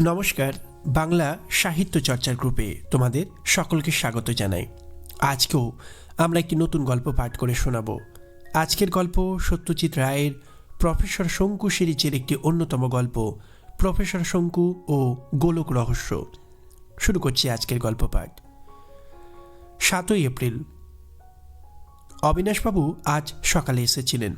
নমস্কার, বাংলা সাহিত্য চর্চার গ্রুপে তোমাদের সকলকে স্বাগত জানাই। আজকেও আমরা একটি নতুন গল্প পাঠ করে শোনাব। আজকের গল্প সত্যজিৎ রায়ের প্রফেসর শঙ্কু সিরিজের একটি অন্যতম গল্প, প্রফেসর শঙ্কু ও গোলক রহস্য। শুরু করছি আজকের গল্প পাঠ। সাতই এপ্রিল। অবিনাশবাবু আজ সকালে এসেছিলেন।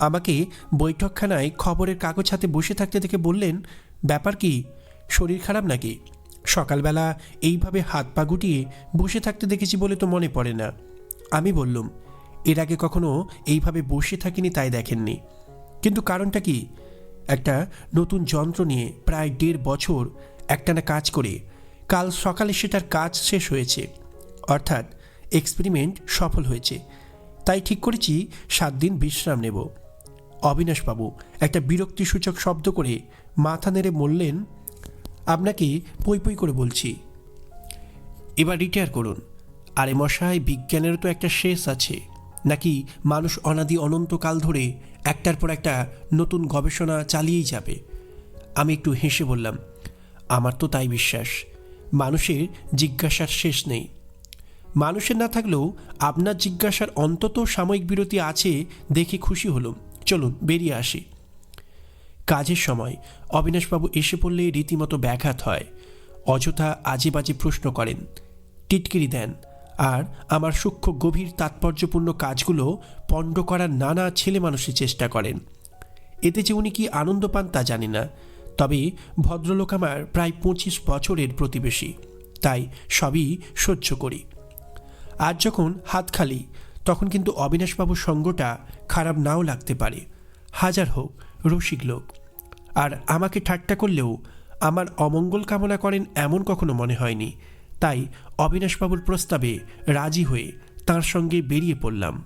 আমাকে বৈঠকখানায় খবরের কাগজ হাতে বসে থাকতে দেখে বললেন ব্যাপার কি? শরীর খারাপ নাকি? সকালবেলা এইভাবে হাত পা গুটিয়ে বসে থাকতে দেখেছি বলে তো মনে পড়ে না। আমি বললুম, এর আগে কখনো এইভাবে বসে থাকিনি তাই দেখেননি। কিন্তু কারণটা কি? একটা নতুন যন্ত্র নিয়ে প্রায় দেড় বছর একটানা কাজ করে, কাল সকালে সেটার কাজ শেষ হয়েছে। অর্থাৎ এক্সপেরিমেন্ট সফল হয়েছে। তাই ঠিক করেছি সাত দিন বিশ্রাম নেব। অবিনাশবাবু, একটা বিরক্তিসূচক শব্দ করে মাথা নেড়ে বললেন, আপনাকে পই পই করে বলছি। এবার রিটায়ার করুন। আরে মশাই, বিজ্ঞানেরও তো একটা শেষ আছে। নাকি মানুষ অনাদি অনন্তকাল ধরে একটার পর একটা নতুন গবেষণা চালিয়েই যাবে? আমি একটু হেসে বললাম, আমার তো তাই বিশ্বাস। মানুষের জিজ্ঞাসার শেষ নেই। মানুষের না থাকলেও আপনার জিজ্ঞাসার অন্তত সাময়িক বিরতি আছে দেখে খুশি হলাম। চলুন, বেরিয়ে আসি। কাজের সময় অবিনাশবাবু এসে পড়লে রীতিমতো ব্যাঘাত হয়। অযথা আজে বাজে প্রশ্ন করেন, টিটকিরি দেন, আর আমার সূক্ষ্ম গভীর তাৎপর্যপূর্ণ কাজগুলো পণ্ড করার নানা ছেলে মানুষের চেষ্টা করেন। এতে যে উনি কি আনন্দ পান তা জানি না, তবে ভদ্রলোক আমার প্রায় পঁচিশ বছরের প্রতিবেশী, তাই সবই সহ্য করি। আজ যখন হাত খালি, তখন কিন্তু অবিনাশবাবুর সঙ্গটা খারাপ নাও লাগতে পারে। হাজার হোক রসিক লোক। আর আমাকে ঠাট্টা করলেও আমার অমঙ্গল কামনা করেন এমন কখনো মনে হয়নি। তাই অবিনাশবাবুর প্রস্তাবে রাজি হয়ে তার সঙ্গে বেরিয়ে পড়লাম।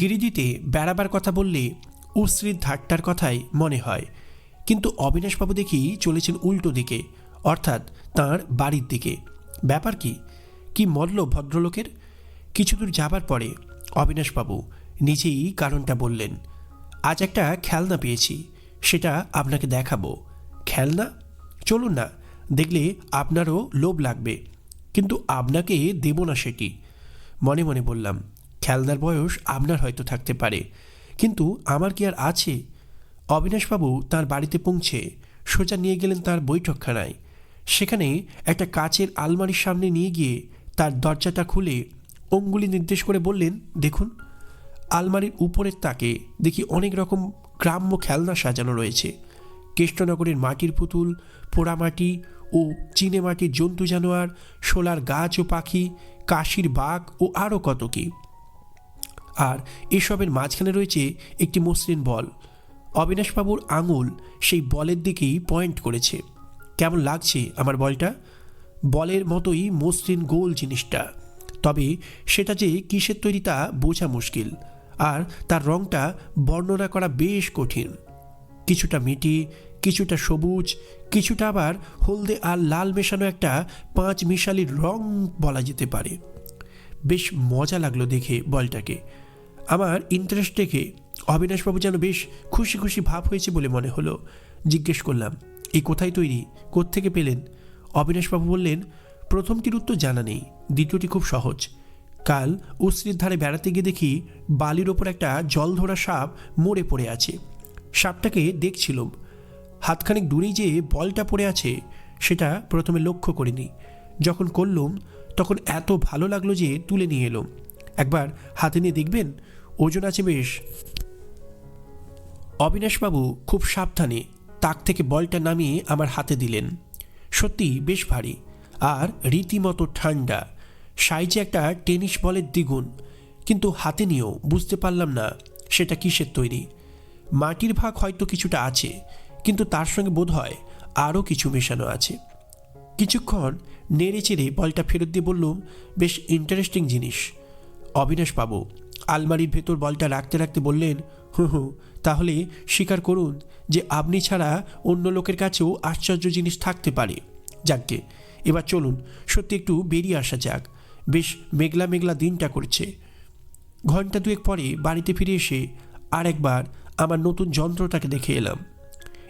গিরিদিতে বেড়াবার কথা বললে উশ্রীর ধাট্টার কথাই মনে হয়। কিন্তু অবিনাশবাবু দেখি চলেছেন উল্টো দিকে, অর্থাৎ তার বাড়ির দিকে। ব্যাপার কি? কি মরল ভদ্রলোকের? কিছু দূর যাবার পরে অবিনাশবাবু নিজেই কারণটা বললেন। আজ একটা খেলনা পেয়েছি, সেটা আপনাকে দেখাবো। খেলনা? চলুন না, দেখলে আপনারও লোভ লাগবে, কিন্তু আপনাকে দেব না সেটি। মনে মনে বললাম, খেলনার বয়স আপনার হয়তো থাকতে পারে, কিন্তু আমার কি আর আছে? অবিনাশবাবু তার বাড়িতে পৌঁছে সোজা নিয়ে গেলেন তার বৈঠকখানায়। সেখানে একটা কাচের আলমারির সামনে নিয়ে গিয়ে তার দরজাটা খুলে অঙ্গুলি নির্দেশ করে বললেন, দেখুন আলমারির উপরের তাকে দেখি অনেক রকম গ্রাম্য খেলনা সাজানো রয়েছে। কৃষ্ণনগরের মাটির পুতুল, পোড়ামাটি ও চিনে মাটির জন্তু জানোয়ার, শোলার গাছ ও পাখি, কাশির বাঘ ও আরও কত কি। আর এসবের মাঝখানে রয়েছে একটি মসৃণ বল। অবিনাশবাবুর আঙুল সেই বলের দিকেই পয়েন্ট করেছে। কেমন লাগছে আমার বলটা? বলের মতোই মসৃণ গোল জিনিসটা। তবে সেটা যে কিসের তৈরি তা বোঝা মুশকিল। আর তার রঙটা বর্ণনা করা বেশ কঠিন। কিছুটা মিটি কিছুটা সবুজ, কিছুটা আবার হলদে আর লাল মেশানো একটা পাঁচ মিশালির রং বলা যেতে পারে। বেশ মজা লাগল দেখে বলটাকে। আমার ইন্টারেস্ট দেখে অবিনাশবাবু যেন বেশ খুশি খুশি ভাব হয়েছে বলে মনে হলো। জিজ্ঞেস করলাম এই কোথায় তৈরি? কোত্থেকে পেলেন? অবিনাশবাবু বললেন, প্রথমটির উত্তর জানা নেই। দ্বিতীয়টি খুব সহজ। কাল উশ্রির ধারে বেড়াতে গিয়ে দেখি বালির ওপর একটা জল ধরা সাপ মরে পড়ে আছে। সাপটাকে দেখছিলাম। হাতখানিক দূরেই যে বলটা পড়ে আছে, সেটা প্রথমে লক্ষ্য করিনি। যখন করলুম, তখন এত ভালো লাগল যে তুলে নিয়ে এলাম। একবার হাতে নিয়ে দেখবেন, ওজন আছে বেশ। অবিনাশবাবু খুব সাবধানে তাক থেকে বলটা নামিয়ে আমার হাতে দিলেন। সত্যি বেশ ভারী, আর রীতিমতো ঠান্ডা সাইজে একটা টেনিস বলের দ্বিগুণ, কিন্তু হাতে নিয়েও বুঝতে পারলাম না সেটা কিসের তৈরি। মাটির ভাগ হয়তো কিছুটা আছে, কিন্তু তার সঙ্গে বোধ হয় আরও কিছু মেশানো আছে। কিছুক্ষণ নেড়ে চেড়ে বলটা ফেরত দিয়ে বললুম, বেশ ইন্টারেস্টিং জিনিস। অবিনাশ পাবো আলমারির ভেতর বলটা রাখতে রাখতে বললেন, হু হু, তাহলে স্বীকার করুন যে আপনি ছাড়া অন্য লোকের কাছেও আশ্চর্য জিনিস থাকতে পারে। যাকগে এবার চলুন, সত্যি একটু বেরিয়ে আসা যাক। বেশ মেঘলা মেঘলা দিনটা করছে। ঘণ্টা দুয়েক পরে বাড়িতে ফিরে এসে আরেকবার আমার নতুন যন্ত্রটাকে দেখে এলাম।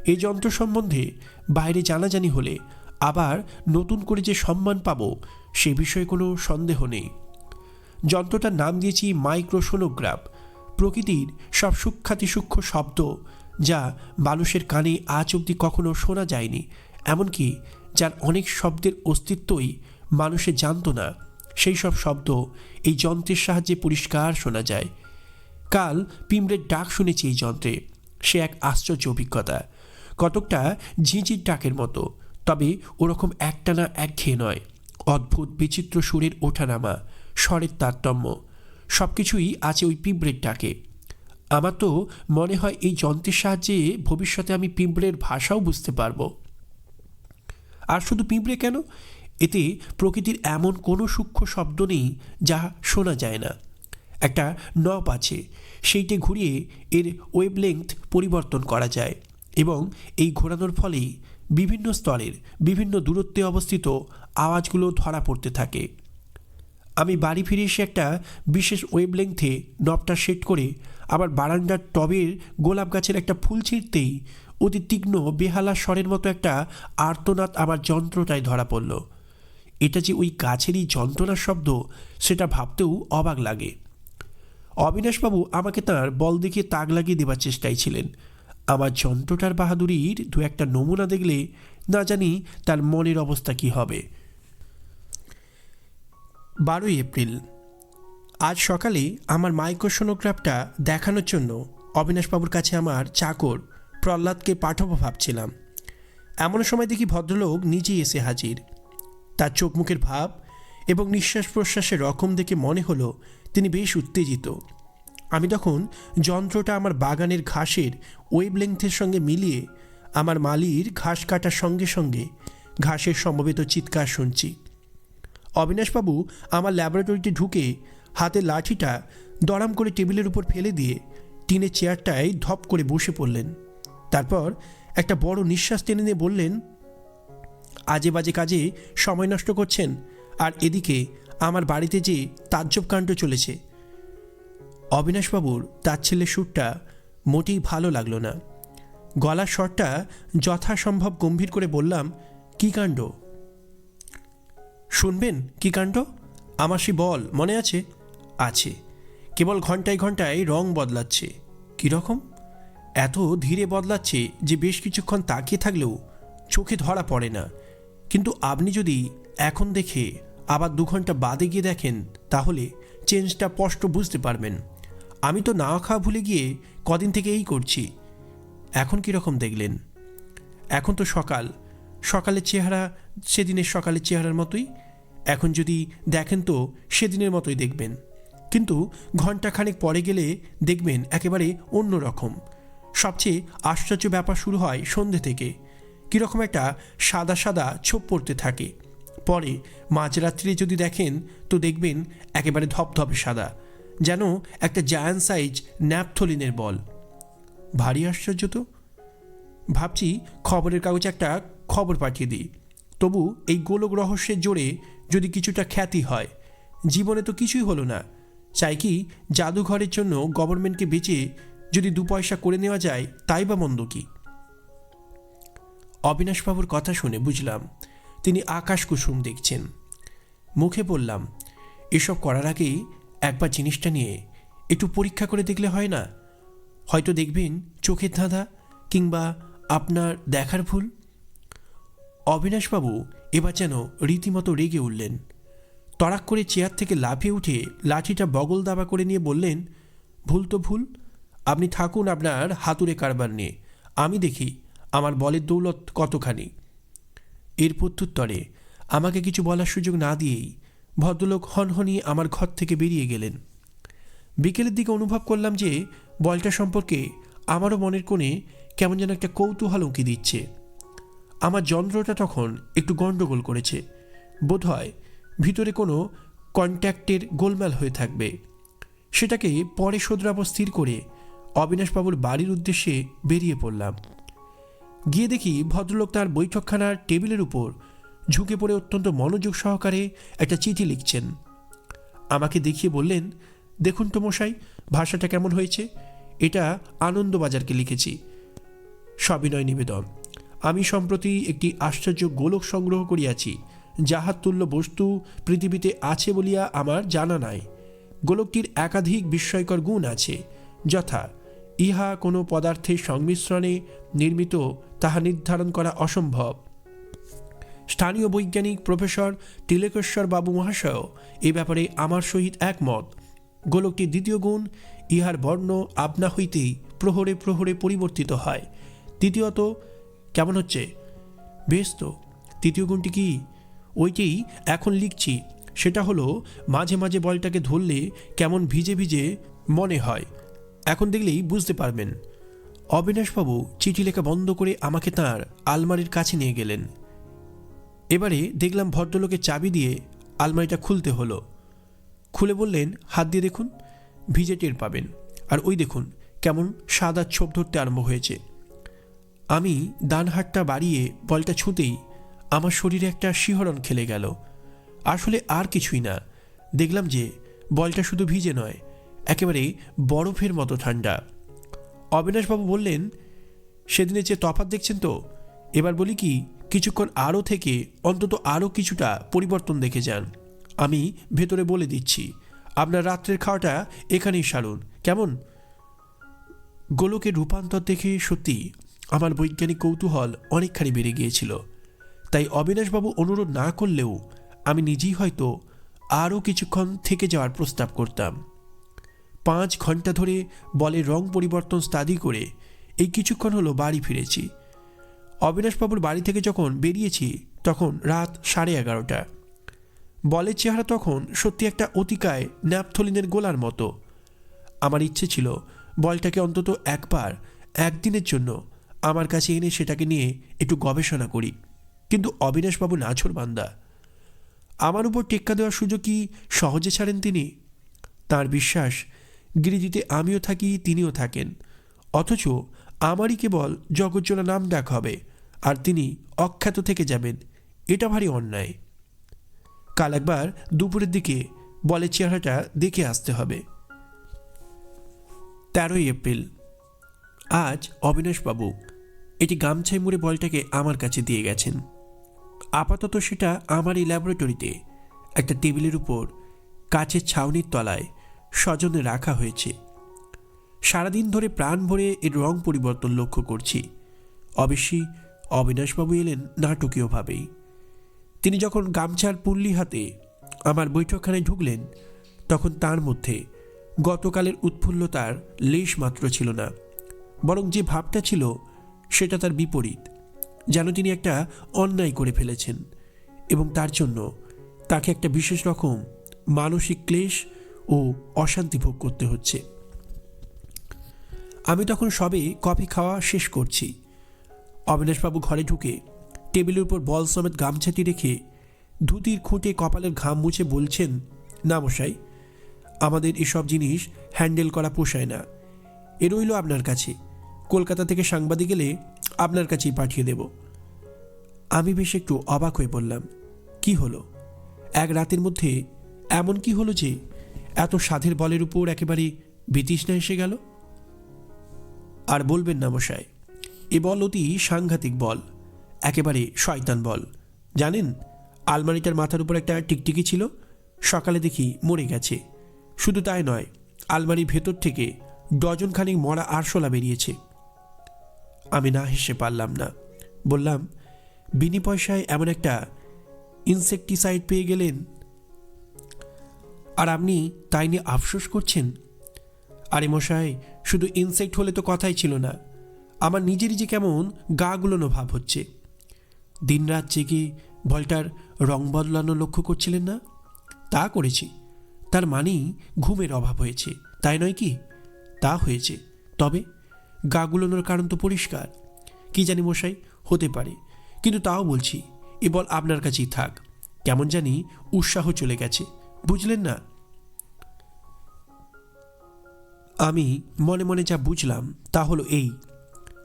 এই যন্ত্র সম্বন্ধে বাইরে জানাজানি হলে আবার নতুন করে যে সম্মান পাব সে বিষয়ে কোনো সন্দেহ নেই। যন্ত্রটার নাম দিয়েছি মাইক্রোসোনোগ্রাফ। প্রকৃতির সব সূক্ষাতি সূক্ষ্ম শব্দ যা মানুষের কানে আজ অবধি কখনো শোনা যায়নি, এমনকি যার অনেক শব্দের অস্তিত্বই মানুষে জানতো না। সেই সব শব্দ এই যন্ত্রের সাহায্যে পরিষ্কার শোনা যায়। কাল পিঁমড়ের ডাক শুনেছি এই যন্ত্রে। সে এক আশ্চর্য অভিজ্ঞতা। কতকটা ঝিঁঝির ডাকের মতো, তবে ওরকম একটানা একঘেয়ে নয়। অদ্ভুত বিচিত্র সুরের ওঠানামা, স্বরের তারতম্য সব কিছুই আছে ওই পিঁপড়ের ডাকে। আমার তো মনে হয় এই যন্ত্রের সাহায্যে ভবিষ্যতে আমি পিঁপড়ের ভাষাও বুঝতে পারব। আর শুধু পিঁপড়ে কেন? এতে প্রকৃতির এমন কোনো সূক্ষ্ম শব্দ নেই যা শোনা যায় না। একটা নব আছে, সেইটে ঘুরিয়ে এর ওয়েবলেংথ পরিবর্তন করা যায় এবং এই ঘোরানোর ফলেই বিভিন্ন স্তরের, বিভিন্ন দূরত্বে অবস্থিত আওয়াজগুলো ধরা পড়তে থাকে। আমি বাড়ি ফিরে এসে একটা বিশেষ ওয়েবলেংথে নবটা সেট করে আবার বারান্দার টবের গোলাপ গাছের একটা ফুল ছিঁড়তেই অতি তীক্ষ্ণ বেহালা স্বরের মতো একটা আর্তনাদ আমার যন্ত্রটায় ধরা পড়ল। এটা যে ওই গাছেরই যন্ত্রণার শব্দ, সেটা ভাবতেও অবাক লাগে। অবিনাশবাবু আমাকে তার বল দেখিয়ে তাক লাগিয়ে দেবার চেষ্টায় ছিলেন। আমার যন্ত্রটার বাহাদুরির দু একটা নমুনা দেখলে না জানি তার মনের অবস্থা কি হবে। বারোই এপ্রিল। আজ সকালে আমার মাইক্রোসোনোগ্রাফটা দেখানোর জন্য অবিনাশবাবুর কাছে আমার চাকর প্রহ্লাদকে পাঠাবো ভাবছিলাম। এমন সময় দেখি ভদ্রলোক নিজেই এসে হাজির। তার চোখ মুখের ভাব এবং নিঃশ্বাস প্রশ্বাসের রকম দেখে মনে হলো তিনি বেশ উত্তেজিত। আমি তখন যন্ত্রটা আমার বাগানের ঘাসের ওয়েবলেংথের সঙ্গে মিলিয়ে আমার মালির ঘাস কাটার সঙ্গে সঙ্গে ঘাসের সমবেত চিৎকার শুনছি। অবিনাশবাবু আমার ল্যাবরেটরিতে ঢুকে হাতে লাঠিটা দড়াম করে টেবিলের উপর ফেলে দিয়ে টিনের চেয়ারটায় ধপ করে বসে পড়লেন। তারপর একটা বড় নিঃশ্বাস টেনে নিয়ে বললেন আজে বাজে কাজে সময় নষ্ট করছেন আর এদিকে আমার বাড়িতে যে তাজ্জব কাণ্ড চলেছে। অবিনাশবাবুর তার ছেলে সুরটা মোটেই ভালো লাগল না। গলার স্বরটা যথাসম্ভব গম্ভীর করে বললাম, কি কাণ্ড? শুনবেন কি কাণ্ড? আমার সে বল মনে আছে? আছে। কেবল ঘন্টায় ঘন্টায় রং বদলাচ্ছে। কীরকম? এত ধীরে বদলাচ্ছে যে বেশ কিছুক্ষণ তাকিয়ে থাকলেও চোখে ধরা পড়ে না। কিন্তু আপনি যদি এখন দেখে আবার দু ঘণ্টা বাদে গিয়ে দেখেন, তাহলে চেঞ্জটা স্পষ্ট বুঝতে পারবেন। আমি তো না খাওয়া ভুলে গিয়ে কদিন থেকে এই করছি। এখন কীরকম দেখলেন? এখন তো সকাল। সকালের চেহারা সেদিনের সকালের চেহারার মতোই। এখন যদি দেখেন তো সেদিনের মতোই দেখবেন। কিন্তু ঘন্টাখানেক পরে গেলে দেখবেন একেবারে অন্য রকম। সবচেয়ে আশ্চর্য ব্যাপার শুরু হয় সন্ধে থেকে। কীরকম একটা সাদা সাদা ছোপ পড়তে থাকে। পরে মাঝরাত্রি যদি দেখেন, তো দেখবেন একেবারে ধপধপে সাদা, যেন একটা জায়ান্ট সাইজ ন্যাপথলিনের বল। ভারী আশ্চর্য তো? ভাবছি খবরের কাগজে একটা খবর পাঠিয়ে দিই। তবু এই গোলক রহস্যের জোরে যদি কিছুটা খ্যাতি হয়, জীবনে তো কিছুই হলো না। চাই কি জাদুঘরের জন্য গভর্নমেন্টকে বেচে যদি দু পয়সা করে নেওয়া যায়, তাই বা মন্দ কি? অবিনাশবাবুর কথা শুনে বুঝলাম তিনি আকাশ কুসুম দেখছেন। মুখে বললাম, এসব করার আগেই একবার জিনিসটা নিয়ে একটু পরীক্ষা করে দেখলে হয় না? হয়তো দেখবেন চোখের ধাঁধা কিংবা আপনার দেখার ভুল? অবিনাশবাবু এবার যেন রীতিমতো রেগে উঠলেন। তড়াক করে চেয়ার থেকে লাফিয়ে উঠে লাঠিটা বগল দাবা করে নিয়ে বললেন, ভুল তো ভুল। আপনি থাকুন আপনার হাতুড়ে কারবার নিয়ে। আমি দেখি আমার বলের দৌলত কতখানি? এর প্রত্যুত্তরে, আমাকে কিছু বলার সুযোগ না দিয়েই ভদ্রলোক হনহনি আমার ঘর থেকে বেরিয়ে গেলেন। বিকেলের দিকে অনুভব করলাম যে বলটা সম্পর্কে আমারও মনের কোণে কেমন যেন একটা কৌতূহল উঁকি দিচ্ছে। আমার যন্ত্রটা তখন একটু গণ্ডগোল করেছে। বোধহয় ভিতরে কোনো কন্ট্যাক্টের গোলমাল হয়ে থাকবে। সেটাকে পরে শোধরাব স্থির করে অবিনাশবাবুর বাড়ির উদ্দেশ্যে বেরিয়ে পড়লাম। গিয়ে দেখি ভদ্রলোক তার বৈঠকখানার টেবিলের উপর ঝুঁকে পড়ে অত্যন্ত মনোযোগ সহকারে একটা চিঠি লিখছেন। আমাকে দেখিয়ে বললেন, দেখুন তো মশাই, ভাষাটা কেমন হয়েছে? এটা আনন্দবাজারকে লিখেছি। সবিনয় নিবেদন। আমি সম্প্রতি একটি আশ্চর্য গোলক সংগ্রহ করিয়াছি, যাহার তুল্য বস্তু পৃথিবীতে আছে বলিয়া আমার জানা নাই। গোলকটির একাধিক বিস্ময়কর গুণ আছে, যথা ইহা কোনো পদার্থের সংমিশ্রণে নির্মিত নির্ধারণ করা অসম্ভব। স্থানীয় বৈজ্ঞানিক প্রফেসর তিলেকেশ্বর বাবু মহাশয় এ ব্যাপারে আমার সহিত একমত। গোলকটির দ্বিতীয় গুণ, ইহার বর্ণ আপনা হইতেই প্রহরে প্রহরে পরিবর্তিত হয়। তৃতীয়ত, কেমন হচ্ছে? বেশ তো, তৃতীয় গুণটি কি? ওইটাই এখন লিখছি, সেটা হলো মাঝে মাঝে বলটাকে ধরলে কেমন ভিজে ভিজে মনে হয়। এখন দেখলেই বুঝতে পারবেন। অবিনাশবাবু চিঠি লেখা বন্ধ করে আমাকে তার আলমারির কাছে নিয়ে গেলেন। এবারে দেখলাম ভদ্রলোকে চাবি দিয়ে আলমারিটা খুলতে হলো। খুলে বললেন, হাত দিয়ে দেখুন, ভিজে টের পাবেন। আর ওই দেখুন, কেমন সাদা ছোপ ধরতে আরম্ভ হয়েছে। আমি ডান হাতটা বাড়িয়ে বলটা ছুঁতেই আমার শরীরে একটা শিহরণ খেলে গেল। আসলে আর কিছুই না। দেখলাম যে বলটা শুধু ভিজে নয়, একেবারে বরফের মতো ঠান্ডা। অবিনাশবাবু বললেন, সেদিনের যে তফাত দেখছেন তো, এবার বলি কি, কিছুক্ষণ আরও থেকে অন্তত আরও কিছুটা পরিবর্তন দেখে যান। আমি ভেতরে বলে দিচ্ছি, আপনার রাত্রের খাওয়াটা এখানেই সারুন। কেমন? গোলকের রূপান্তর দেখে সত্যি আমার বৈজ্ঞানিক কৌতূহল অনেকখানি বেড়ে গিয়েছিল। তাই অবিনাশবাবু অনুরোধ না করলেও আমি নিজেই হয়তো আরও কিছুক্ষণ থেকে যাওয়ার প্রস্তাব করতাম। পাঁচ ঘণ্টা ধরে বলের রং পরিবর্তন স্টাডি করে এই কিছুক্ষণ হলো বাড়ি ফিরেছি। অবিনাশবাবুর বাড়ি থেকে যখন বেরিয়েছি তখন রাত সাড়ে এগারোটা। বলের চেহারা তখন সত্যি একটা অতিকায় ন্যাপথলিনের গোলার মতো। আমার ইচ্ছে ছিল বলটাকে অন্তত একবার, একদিনের জন্য আমার কাছে এনে সেটাকে নিয়ে একটু গবেষণা করি। কিন্তু অবিনাশবাবু নাছর বান্দা। আমার উপর টেক্কা দেওয়ার সুযোগ কি সহজে ছাড়েন তিনি? তার বিশ্বাস গিরিজিতে আমিও থাকি, তিনিও থাকেন। অথচ আমারই কেবল জগজ্জলা নাম ডাক হবে, আর তিনি অখ্যাত থেকে যাবেন, এটা ভারী অন্যায়। কাল একবার দুপুরের দিকে বলে চেহারাটা দেখে আসতে হবে। তেরোই এপ্রিল। আজ অবিনাশবাবু এটি গামছাই মুড়ে বলটাকে আমার কাছে দিয়ে গেছেন। আপাতত সেটা আমার এই ল্যাবরেটরিতে, একটা টেবিলের উপর, কাচের ছাউনির তলায় সজনে রাখা হয়েছে। সারাদিন ধরে প্রাণ ভরে এর রং পরিবর্তন লক্ষ্য করছি। অবশ্যই অবিনাশবাবু এলেন নাটকীয়ভাবেই। তিনি যখন গামছার পুল্লি হাতে আমার বৈঠকখানায় ঢুকলেন, তখন তার মধ্যে গতকালের উৎফুল্লতার লেশ মাত্র ছিল না, বরং যে ভাবটা ছিল সেটা তার বিপরীত, যেন তিনি একটা অন্যায় করে ফেলেছেন এবং তার জন্য তাকে একটা বিশেষ রকম মানসিক ক্লেশ ও অশান্তি ভোগ করতে হচ্ছে। আমি তখন সবে কফি খাওয়া শেষ করছি। অবিনাশবাবু ঘরে ঢুকে টেবিলের উপর বল সমেত গামছাটি রেখে ধুতির খুঁটে কপালের ঘাম মুছে বলছেন, না মশাই, আমাদের এসব জিনিস হ্যান্ডেল করা পোষায় না। এ রইল আপনার কাছে। কলকাতা থেকে সাংবাদিক এলে আপনার কাছেই পাঠিয়ে দেব। আমি বেশ একটু অবাক হয়ে বললাম কি হলো? এক রাতের মধ্যে এমন কি হলো যে এত সাধের বলের উপর একেবারে বিতৃষ্ণা এসে গেল? আর বলবেন না মশাই, এ বল অতি সাংঘাতিক বল, একেবারে শয়তান বল। জানেন, আলমারিটার মাথার উপর একটা টিকটিকি ছিল, সকালে দেখি মরে গেছে। শুধু তাই নয়, আলমারির ভেতর থেকে ডজনখানিক মরা আরশোলা বেরিয়েছে। আমি না হেসে পারলাম না। বললাম, বিনি পয়সায় এমন একটা ইনসেকটিসাইড পেয়ে গেলেন আর আপনি তাই নিয়ে আফসোস করছেন? আরে মশাই, শুধু ইনসেক্ট হলে তো কথাই ছিল না। আমার নিজেরই যে কেমন গা গুলোনো ভাব হচ্ছে। দিনরাত জেগে বলটার রং বদলানো লক্ষ্য করছিলেন না? তা করেছি। তার মানেই ঘুমের অভাব হয়েছে। তাই নয় কি? তা হয়েছে। তবে গা গুলোনোর কারণ তো পরিষ্কার। কি জানি মশাই, হতে পারে। কিন্তু তাও বলছি, এ বল আপনার কাছেই থাক। কেমন জানি উৎসাহ চলে গেছে। বুঝলেন না? আমি মনে মনে যা বুঝলাম তা হলো এই।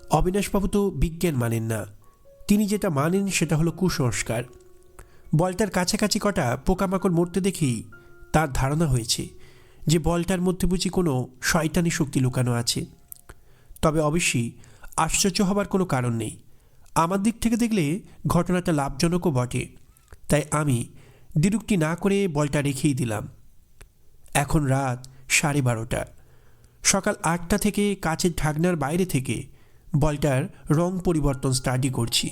অবিনাশবাবু তো বিজ্ঞান মানেন না। তিনি যেটা মানেন সেটা হলো কুসংস্কার। বলটার কাছাকাছি কটা পোকামাকড় মরতে দেখেই তার ধারণা হয়েছে যে বলটার মধ্যে বুঝি কোনো শয়তানি শক্তি লুকানো আছে। তবে অবশ্যই আশ্চর্য হবার কোনো কারণ নেই। আমার দিক থেকে দেখলে ঘটনাটা লাভজনকও বটে। তাই আমি দ্বিরুক্তি না করে বলটা রেখেই দিলাম। এখন রাত সাড়ে বারোটা। সকাল আটটা থেকে কাচের ঢাকনার বাইরে থেকে বলটার রং পরিবর্তন স্টাডি করছি।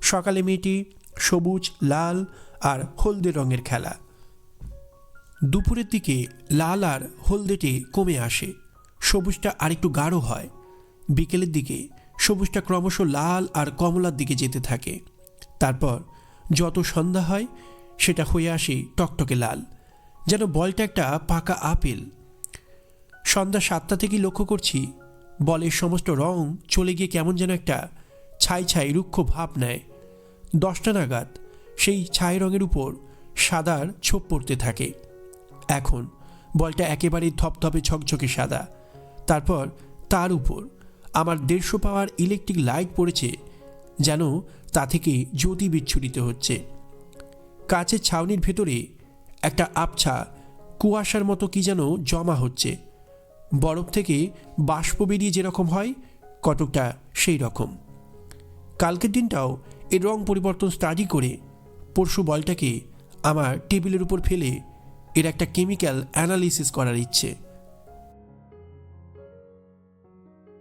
সকালে মেয়েটি সবুজ, লাল আর হলদে রঙের খেলা। দুপুরের দিকে লাল আর হলদেটে কমে আসে। সবুজটা আরেকটু গাঢ় হয়। বিকেলের দিকে সবুজটা ক্রমশ লাল আর কমলার দিকে যেতে থাকে। তারপর যত সন্ধ্যা হয় সেটা হয়ে আসে টকটকে লাল, যেন বলটা একটা পাকা আপেল। সন্ধ্যা সাতটা থেকেই লক্ষ্য করছি, বলের সমস্ত রং চলে গিয়ে কেমন যেন একটা ছাই ছাই রুক্ষ ভাব নেয়। দশটা নাগাদ সেই ছাই রঙের উপর সাদার ছোপ পড়তে থাকে। এখন বলটা একেবারেই ধপধপে ঝকঝকে সাদা। তারপর তার উপর আমার দেড়শো পাওয়ার ইলেকট্রিক লাইট পড়েছে, যেন তা থেকে জ্যোতি বিচ্ছুরিত হচ্ছে। কাচের ছাউনির ভেতরে একটা আবছা কুয়াশার মতো কি যেন জমা হচ্ছে। বরফ থেকে বাষ্প বেরিয়ে যেরকম হয়, কতকটা সেই রকম। কালকের দিনটাও এর রং পরিবর্তন স্টাডি করে পরশু বলটাকে আমার টেবিলের উপর ফেলে এর একটা কেমিক্যাল অ্যানালিসিস করার ইচ্ছে।